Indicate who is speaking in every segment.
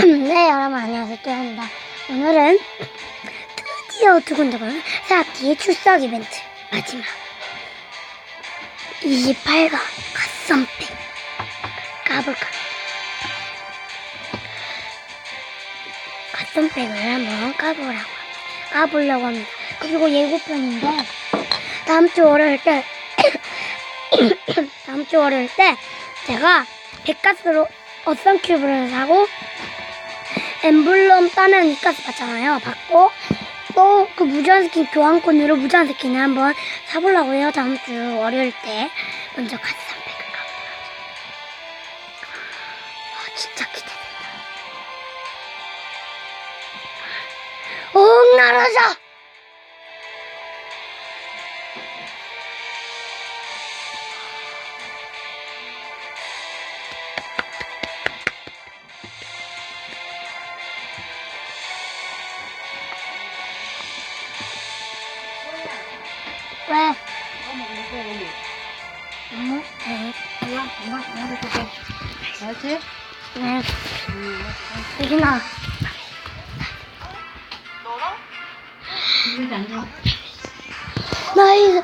Speaker 1: 네, 여러분 안녕하세요. 또입니다. 오늘은 드디어 두근두근 새학기 출석 이벤트 마지막 28강 갓선팩 까볼까? 갓선팩을 한번 까보라고 까보려고 합니다. 그리고 예고편인데 다음 주 월요일 때 다음 주 월요일 때 제가 백가스로 어썸 큐브를 사고 엠블럼 따면 이까지 받잖아요. 받고 또 그 무제한 스킨 교환권으로 무제한 스킨을 한번 사보려고 해요. 다음 주 월요일 때 먼저 같이 300을 가보도록 아 진짜 기대된다. 오 나라자! 유진아,
Speaker 2: 이리 앉아.
Speaker 1: 나이스.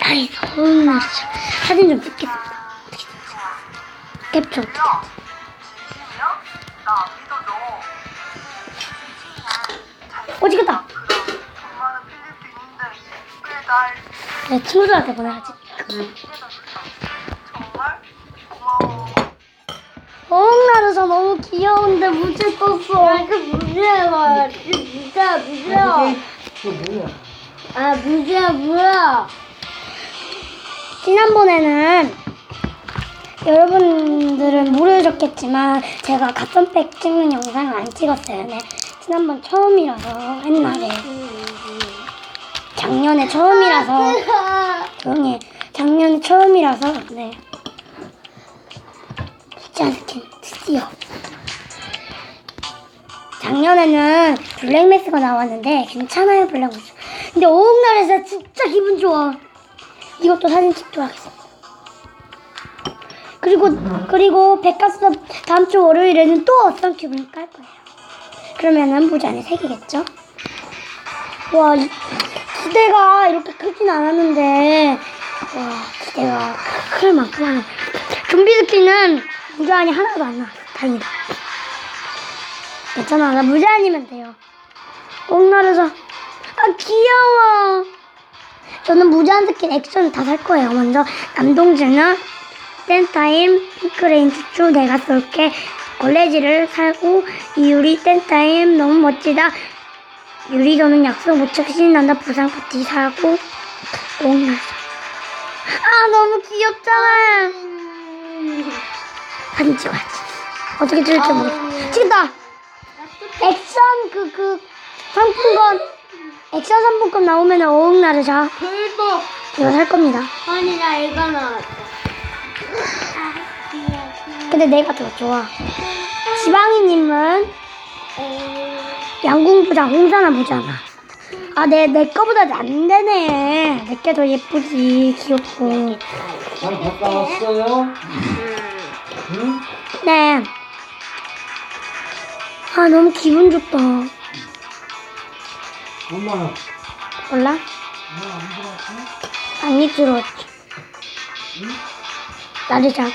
Speaker 1: 나이스. 음, 나 진짜 사진 좀 찍겠습니다. 캡처? 어, 찍었다. 내 친구들한테 보내야지. 어, 나르서 너무 귀여운데 무지 떴어. 그 무지야, 진짜 무지야.
Speaker 2: 이거 뭐야?
Speaker 1: 아, 무지야, 뭐야. 지난번에는 여러분들은 모르셨겠지만 제가 가선팩 찍는 영상을 안 찍었어요. 네. 지난번 처음이라서 옛날에 작년에 처음이라서 조용히 해. 작년에 처음이라서 네. 진짜 스킨 드디어 작년에는 블랙매스가 나왔는데 괜찮아요 블랙매스. 근데 오음날에서 진짜 기분 좋아. 이것도 사진 찍도록 하겠습니다. 그리고 그리고 백가스 다음 주 월요일에는 또 어떤 큐브를 깔 거예요. 그러면은 보지 않에 세 개겠죠? 와 이- 기대가 이렇게 크진 않았는데. 와 기대가 클 만큼 좀비 스킨은 무제한이 하나도 안 나왔어. 다행이다. 괜찮아. 나 무제한이면 돼요. 꼭 나르서 아 귀여워. 저는 무제한 스킨 액션 다 살 거예요. 먼저 남동주는 땐타임 핑크레인지 쭉 내가 쏠게. 걸레지를 사고 이유리 땐타임 너무 멋지다. 유리 저는 약속 못 지키고 신난다 부상 파티 사고 옥나서 아 너무 귀엽잖아 사진 찍어야지. 어떻게 찍을지 모르겠어 찍었다 액션 그 그 상품권 액션 상품권 나오면 어흥 나르자.
Speaker 2: 대박!
Speaker 1: 이거 살 겁니다.
Speaker 2: 아니, 나 이거 나왔다.
Speaker 1: 근데 내가 더 좋아. 지방이님은 양궁부장 홍사나 보잖아 아 내 내 거보다 안 되네. 내 게 더 예쁘지 귀엽고.
Speaker 3: 잘 갔다 왔어요? 응?
Speaker 1: 네. 아, 너무 기분 좋다.
Speaker 3: 엄마,
Speaker 1: 몰라?
Speaker 3: 나안 들어왔어?
Speaker 1: 안 입스러웠지. 나를 잡.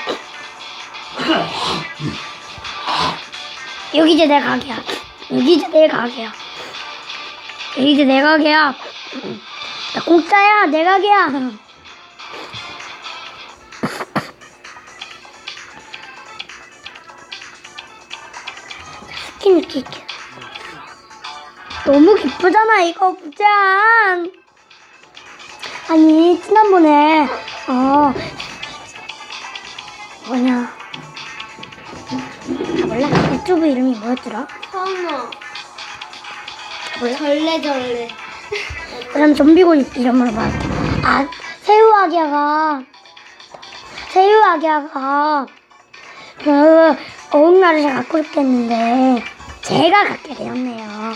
Speaker 1: 여기 이제 내 가게야. 여기 이제 내 가게야. 여기 이제 내 가게야. 나 공짜야, 내 가게야. 이렇게 이렇게. 너무 기쁘잖아, 이거 부장. 아니, 지난번에, 어, 뭐냐. 아, 몰라. 유튜브 이름이 뭐였더라?
Speaker 2: 성어.
Speaker 1: 몰라.
Speaker 2: 절레절레.
Speaker 1: 그럼 좀비고 이름으로 봐. 아, 새우 아기야가, 새우 아기야가, 그, 어흥나를 제가 갖고 싶겠는데, 제가 갖게 되었네요.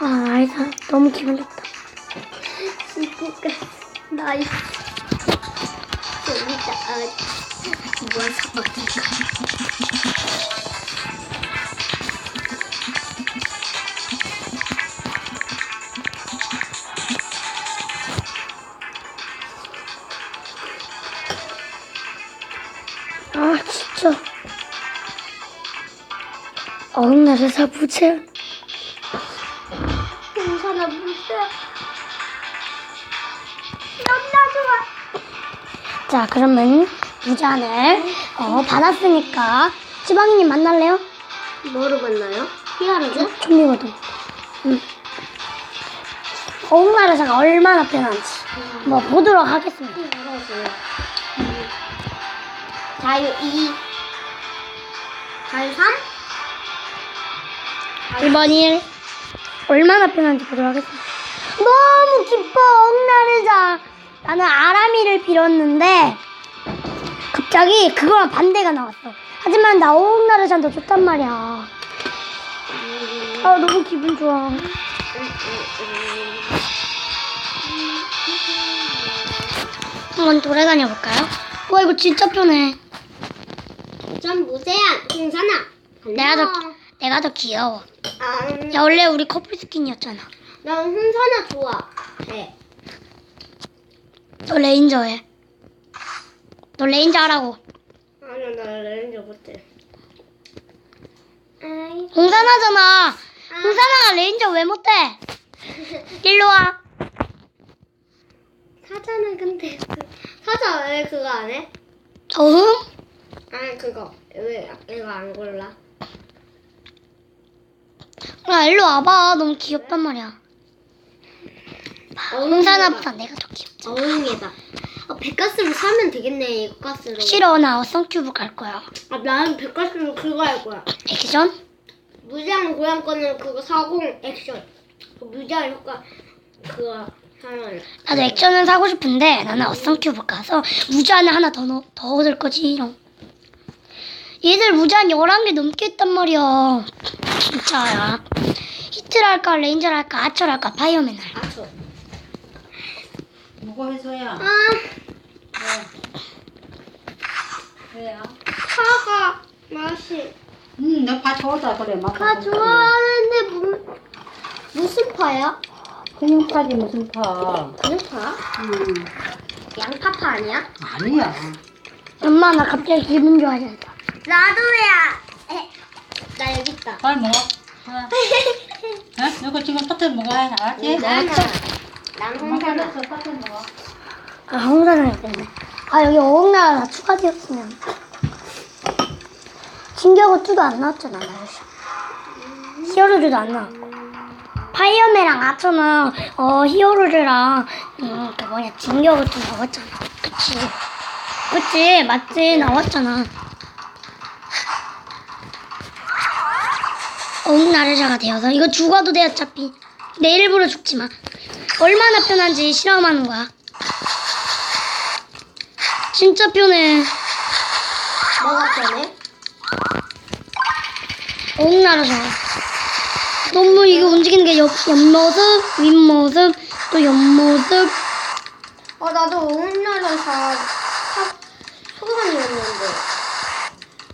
Speaker 1: 아, 알다. 너무 기분 좋다.
Speaker 2: 나이스. 여기 있다. 아, 뭐야, 사박
Speaker 1: 부채
Speaker 2: 괜찮아, 물새.
Speaker 1: 자 그러면 무잔을 어, 받았으니까 지방이님 만날래요?
Speaker 2: 뭐로 만나요? 히아로즈?
Speaker 1: 좀비거든 응. 어흥나라사가 얼마나 편한지 뭐 보도록 하겠습니다
Speaker 2: 히아로즈. 자유 2. 자유 3?
Speaker 1: 1번 1 얼마나 편한지 보도록 하겠습니다. 너무 기뻐 어흥나라사 나는 아라미를 빌었는데 갑자기 그거랑 반대가 나왔어. 하지만 나 어흥나라사도 좋단 말이야. 아 너무 기분 좋아. 한번 돌아다녀 볼까요? 와 이거 진짜 편해.
Speaker 2: 전 무세한 홍산아.
Speaker 1: 내가 더 내가 더 귀여워
Speaker 2: 아,
Speaker 1: 야 원래 우리 커플 스킨이었잖아
Speaker 2: 난 홍산아 좋아. 네.
Speaker 1: 너 레인저 해. 너 레인저 하라고.
Speaker 2: 아니, 나 레인저 못해. 아이,
Speaker 1: 홍산하잖아. 홍산아가 레인저 왜 못해? 일로 와.
Speaker 2: 사자는 근데 그- 사자 왜 그거 안 해?
Speaker 1: 어흥?
Speaker 2: 아니 그거 왜 이거 안 골라?
Speaker 1: 야 일로 와봐. 너무 귀엽단 말이야. 홍산아보다 내가 더 귀엽지.
Speaker 2: 어흥이다. 아, 백가스로 사면 되겠네 이거 가스로.
Speaker 1: 싫어 나 어성큐브 갈 거야.
Speaker 2: 아 나는 백가스로 그거 할 거야.
Speaker 1: 액션?
Speaker 2: 무제한 고양 거는 그거 사고 액션. 그 무제한 효과 그거 하면.
Speaker 1: 나도 액션은 사고 싶은데 나는 어성큐브 가서 무제한을 하나 더, 넣, 더 얻을 거지. 이런. 얘들 무제한 11개 넘게 했단 말이야. 진짜야. 히트를 할까 레인저를 할까 아처를 할까.
Speaker 2: 아 저.
Speaker 3: 뭐가 해서야?
Speaker 2: 아
Speaker 3: 왜야?
Speaker 2: 파가 맛이.
Speaker 3: 응, 너 가져오자 그래.
Speaker 2: 맛파 좋아하는데 무, 무슨 파야?
Speaker 3: 근육파지 무슨 파?
Speaker 2: 무슨 파?
Speaker 3: 응.
Speaker 2: 양파파 아니야?
Speaker 3: 아니야.
Speaker 1: 엄마 나 갑자기 기분 좋아졌다.
Speaker 2: 나도야. 에, 나 여기 있다.
Speaker 3: 빨리 먹어. 하나. 어? 이거 지금 터트 먹어야 해. 알았지?
Speaker 2: 나나. 난.
Speaker 3: 잘랐어. 터트 먹어.
Speaker 1: 아 홍사장이. 아 여기 어흥나라 나 추가되었으면. 진격어 2도 안 나왔잖아 나 요새. 히어로즈도 안 나와. 파이어맨이랑 아처는 어 히어로즈랑 음 그 뭐냐 진격어 2 나왔잖아. 그치. 그치 맞지 나왔잖아. 어흥나라자가 되어서 이거 죽어도 돼 어차피. 내 일부러 죽지 마. 얼마나 편한지 실험하는 거야. 진짜 편해.
Speaker 2: 뭐가 편해?
Speaker 1: 어흥나라자. 너무 이거 움직이는 게 옆, 옆모습, 윗모습, 또 옆모습.
Speaker 2: 어 나도 사, 사 소산이었는데.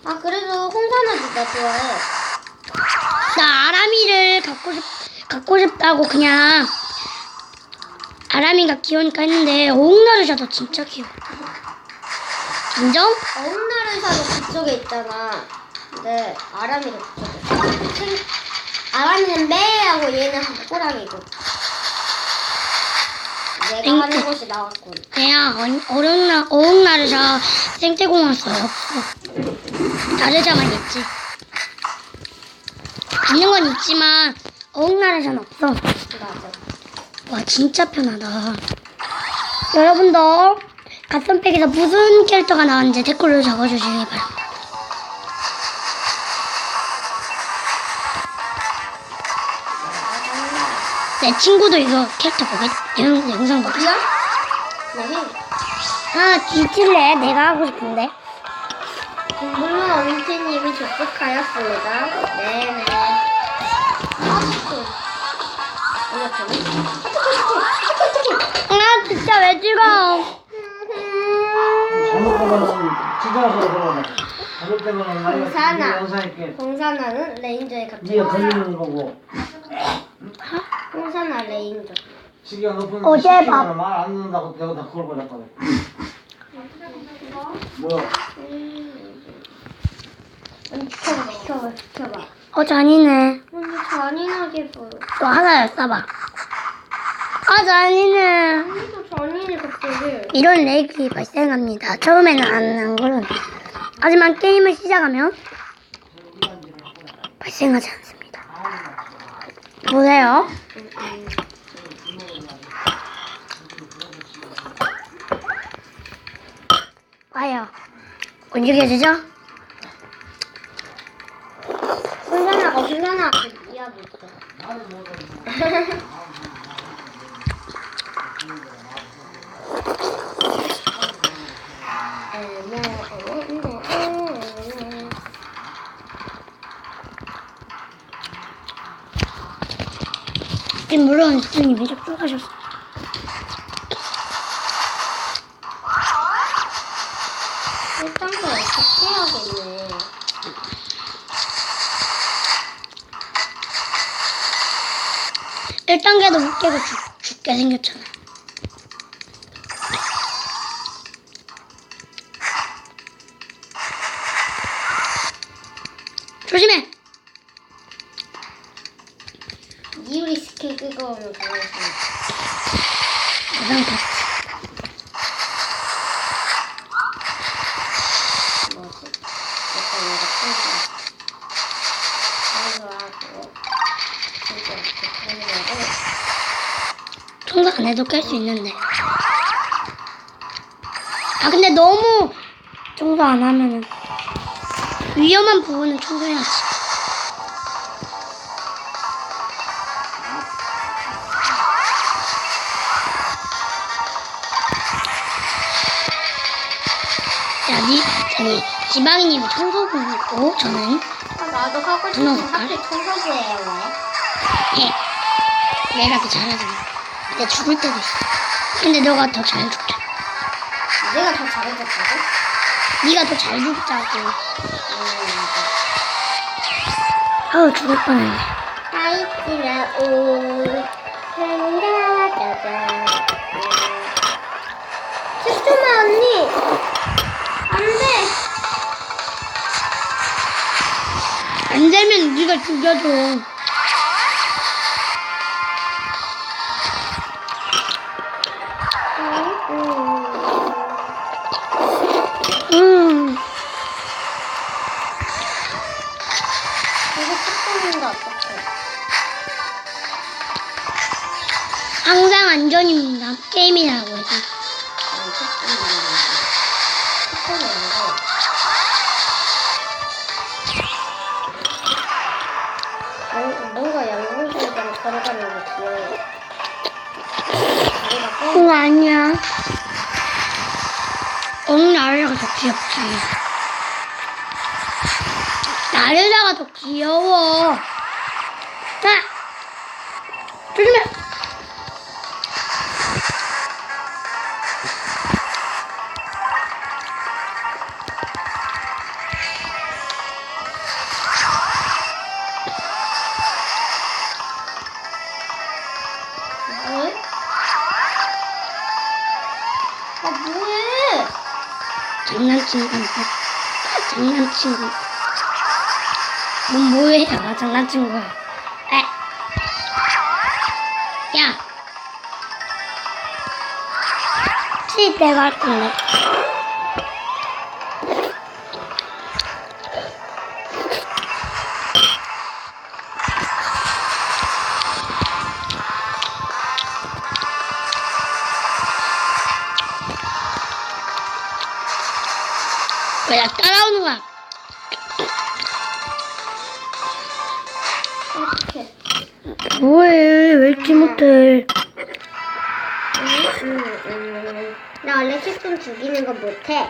Speaker 2: 아 그래도 홍사나도 나 좋아해.
Speaker 1: 나 아람이를 갖고 싶, 갖고 싶다고 그냥 아람이가 귀여우니까 했는데 어흥나라자도 진짜 귀여워. 인정?
Speaker 2: 홍나라사도 그쪽에 있잖아. 근데 아람이가 그쪽에. 있어. 생- 아람이는 매하고 얘는 호랑이고. 내가 하는 곳이 나왔군.
Speaker 1: 그냥 어, 어흥나, 어흥나라자 생태공원 써요. 없어. 나르자만 있지. 있는 건 있지만 어흥나라자는 없어.
Speaker 2: 맞아.
Speaker 1: 와 진짜 편하다. 여러분도 갓선팩에서 무슨 캐릭터가 나왔는지 댓글로 적어주시기 바랍니다. 내 친구도 이거 캐릭터 보겠, 영, 영상 보겠.
Speaker 2: 어디야? 네.
Speaker 1: 아 뒤질래 내가 하고 싶은데.
Speaker 2: 물론 엄지님이 접속하였습니다. 네네. 아.
Speaker 1: 아 진짜 왜 찍어?
Speaker 4: 영상있게
Speaker 2: 홍사나는 레인저에
Speaker 4: 걸리는 거고
Speaker 2: 홍사나 레인저.
Speaker 1: 어제 밥-
Speaker 4: 말안 듣는다고 내가 다 그걸 버렸거든. 뭐
Speaker 2: 비켜봐 비켜봐 비켜봐.
Speaker 1: 어, 잔이네.
Speaker 2: 언니 잔인하게 보여.
Speaker 1: 또 하나 써봐. 아, 잔이네.
Speaker 2: 언니도 잔인해 갑자기.
Speaker 1: 이런 렉이 발생합니다. 처음에는 안 그런. 하지만 게임을 시작하면 발생하지 않습니다. 보세요. 봐요. 움직여지죠?
Speaker 2: 홍사나가 홍사나 그 이야기 있어.
Speaker 1: 지금 물론 스님이 접촉하셨어.
Speaker 2: 일단 거 어떻게 해야겠네.
Speaker 1: 일단계도못 깨고 죽, 죽게 생겼잖아. 조심해! 청소 안 해도 깰 수 있는데. 아, 근데 너무 청소 안 하면은 위험한 부분은 청소해야지. 지방이님이 청소부고, 저는,
Speaker 2: 아, 나도 하고 싶은? 하필 청소부예요, 왜?
Speaker 1: 예. 내가 더 잘하잖아. 근데 죽을 때도 있어. 근데 너가 더 잘 죽자.
Speaker 2: 내가 더 잘해줬다고?
Speaker 1: 네가 더 잘 죽자고.
Speaker 2: 음,
Speaker 1: 아우, 죽을 뻔했네.
Speaker 2: 하이티나 오, 한가다다. 잠깐만, 언니! 안 돼!
Speaker 1: 안 되면 네가 죽여줘. 그거 아니야. 엉 나르가 더 귀엽지. 나르자가 더 귀여워. 자, 조심해. 장난친 건데. 장난친 거. 뭔 뭐해? 나 장난친 거야. 에. 야. 치 내가 할 건데. 못해?
Speaker 2: 음, 음, 음. 나 원래 식품 죽이는 거 못해.